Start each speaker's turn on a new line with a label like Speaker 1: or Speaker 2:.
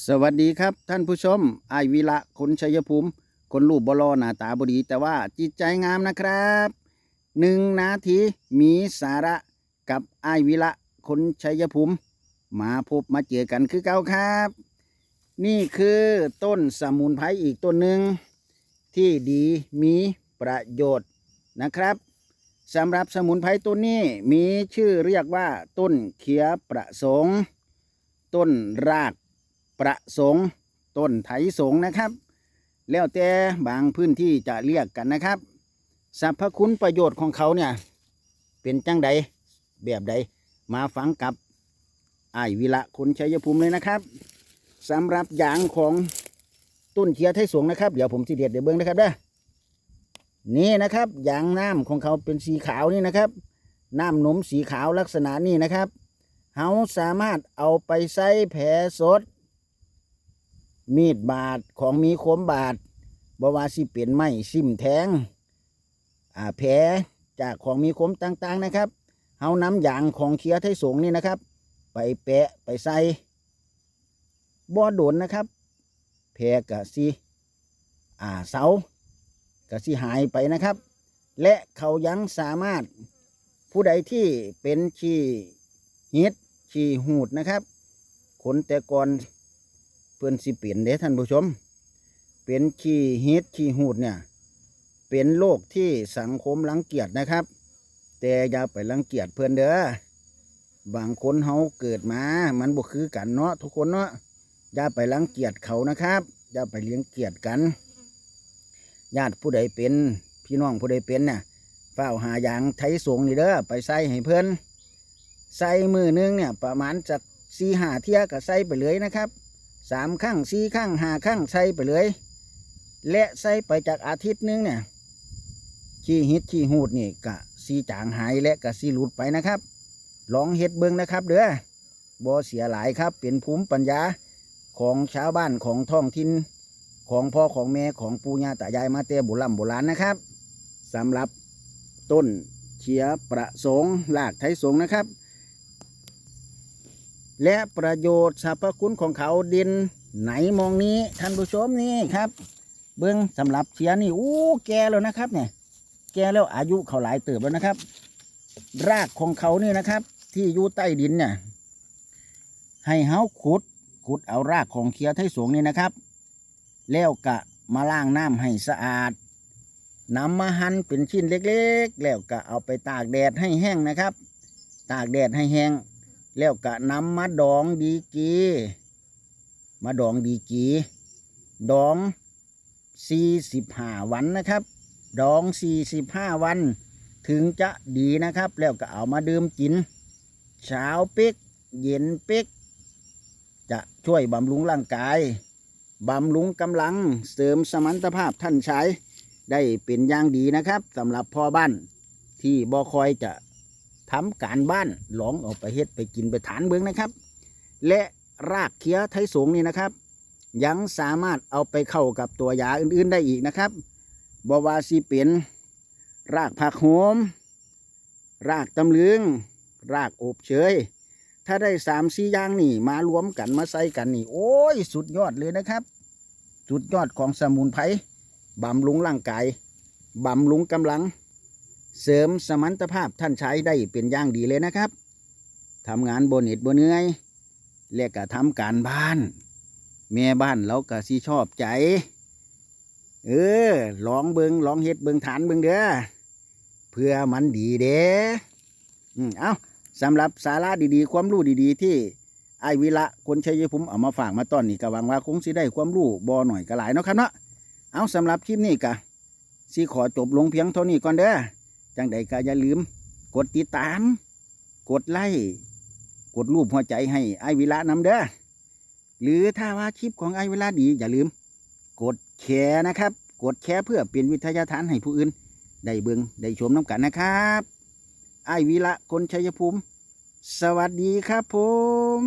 Speaker 1: สวัสดีครับท่านผู้ชมไอวิระคนชัยภูมิ คนรูปบลอหน้าตาบดี แต่ว่าจิตใจงามนะครับหนึ่งนาทีมีสาระกับไอวิระคนชัยภูมิ มาพบมาเจอกันคือเก่าครับ นี่คือต้นสมุนไพรอีกต้นหนึ่งที่ดีมีประโยชน์นะครับสำหรับสมุนไพรต้นนี้มีชื่อเรียกว่าต้นเขียประสงค์ ต้นราก ประสงค์ต้นไถสงนะครับ แล้วแต่บางพื้นที่จะเรียกกันนะครับสรรพคุณประโยชน์ของเขาเนี่ย เป็นจังใดแบบใดมาฟังกับไอวิระคนชัยภูมิเลยนะครับสำหรับอย่างของต้นเขียไทยสงนะครับ เดี๋ยวผมสิเด็ดเดี๋ยวเบิ้งนะครับเด้อนี่นะครับยางน้ำของเขาเป็นสีขาวนี่นะครับ น้ำนมสีขาวลักษณะนี้นะครับเราสามารถเอาไปใส่แผลสด มีดบาดของมีคมบาดบว่าสิเป็นไม้ซิมแทงอ่าแผลจากของมีคมต่างๆนะครับเฮาน้ำยางของเคียไทยสงนี่นะครับ ไปแปะไปใส่บ่โดนนะครับ แผลกะสิอ่าเสากะสิหายไปนะครับ และเขายังสามารถผู้ใดที่เป็นขี้ฮิตขี้หูดนะครับขนแต่ก่อน พื่อนสิเปลี่ยนเด้ท่านผู้ชม เป็นขี้ฮิตขี้หูดเนี่ย เป็นโรคที่สังคมรังเกียจนะครับ แต่อย่าไปรังเกียจเพื่อนเด้อบางคนเฮาเกิดมา มันบ่คือกันเนาะทุกคนเนาะอย่าไปรังเกียจเขานะครับอย่าไปเลี้ยงเกียจกัน ญาติผู้ใดเป็น พี่น้องผู้ใดเป็นเนี่ยเฝ้าหายางไทยสงนี่เด้อไปใส่ให้เพื่อนใส่มือหนึงเนี่ยประมาณจากสี่หาเที่ยก็ใส่ไปเลยนะครับ สามข้างสี่ข้างห้าข้างใส่ไปเลย และใส่ไปจากอาทิตย์หนึงเนี่ยขี้ฮิตขี้หูดนี่กะสีจางหายและกะสีหลุดไปนะครับ ลองเฮ็ดเบิ้งนะครับเด้อบ่เสียหลายครับ เป็นภูมิปัญญาของชาวบ้านของท้องถิ่นของพ่อของแม่ของปู่ย่าตายายมาแต่โบราณโบราณนะครับสำหรับต้นเขียประสงค์รากไทยสงนะครับ และประโยชน์สรรพคุณของเขาดินไหนมองนี้ท่านผู้ชมนี่ครับ เบิ้องสำหรับเชียนี่อู้แก่แล้วนะครับเนี่ยแก่แล้วอายุเขาหลายเติบแล้วนะครับ รากของเขานี่นะครับ ที่อยู่ใต้ดินเนี่ยให้เฮาขุดขุดเอารากของเคียไทยสงนี่นะครับ แล้วกะมาล้างน้ำให้สะอาดนำมาหั่นเป็นชิ้นเล็กๆ แล้วก็เอาไปตากแดดให้แห้งนะครับ ตากแดดให้แห้ง แล้วก็นำมาดองดีกีมาดองดีกีดองสี่สิบห้าวันนะครับ ดองสี่สิบห้าวัน ถึงจะดีนะครับ แล้วก็เอามาดื่มกิน เช้าเป๊กเย็นเป๊กจะช่วยบำรุงร่างกาย บำรุงกำลังเสริมสมรรถภาพท่านใช้ ได้เป็นอย่างดีนะครับสำหรับพ่อบ้านที่บ่คอยจะ ทำการบ้านหลองออกไปเฮ็ดไปกินไปฐานเบิ้งนะครับ และรากเคี้ยไทยสงนี่นะครับ ยังสามารถเอาไปเข้ากับตัวยาอื่นๆได้อีกนะครับบวาซีเป็น รากผักโหม รากตำลึง รากอบเชย ถ้าได้สามสี่อย่างนี่ มารวมกันมาใส่กันนี่ โอ้ย สุดยอดเลยนะครับ สุดยอดของสมุนไพรบำรุงร่างกายบำรุงกำลัง เสริมสมรรถภาพท่านใช้ได้เป็นอย่างดีเลยนะครับทำงานบนเหน็ดบนเหนื่อยและก็ทำการบ้านแม่บ้านเราก็สิชอบใจ เออลองเบิงลองเฮ็ดเบิงฐานเบิงเด้อเพื่อมันดีเด้อืมเอาสำหรับสาระดีๆ ความรู้ดีๆ ที่ไอวิระคนชัยภูมิเอามาฝากมาตอนนี้ก็หวังว่าคงสิได้ความรู้บ่หน่อยก็หลายเนาะครับเนาะเอาสำหรับคลิปนี้ก็สิขอจบลงเพียงเท่านี้ก่อนเด้อ จังใดก็อย่าลืม กดติดตาม กดไลค์กดรูปหัวใจให้ไอายวิระนำเด้อหรือถ้าว่าคลิปของไอายวิระดี อย่าลืม กดแชร์นะครับ กดแชร์เพื่อเป็นวิทยาทานให้ผู้อื่น ได้เบิงได้ชมน้ำกันนะครับ ไอายวิระคนชัยภูมิ สวัสดีครับผม